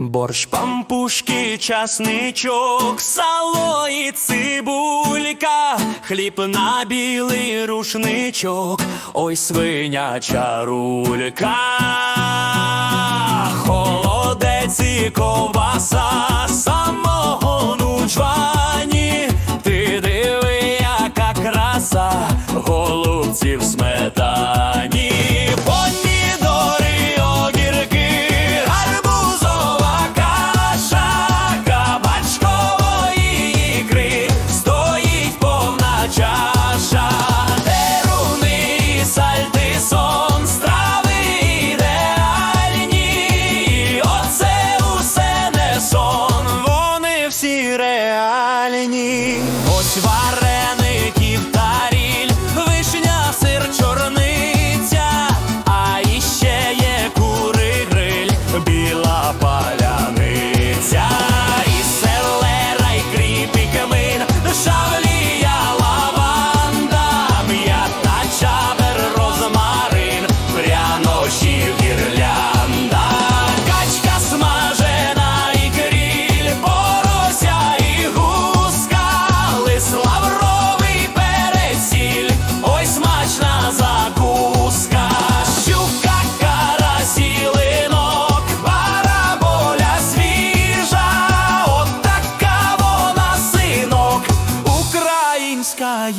Борщ, пампушки, часничок, сало і цибулька, хліб на білий рушничок, ой свиняча рулька, холодець і ковбаса, самогону жвані, ти диви, яка краса, голубці в Schweiz. морська.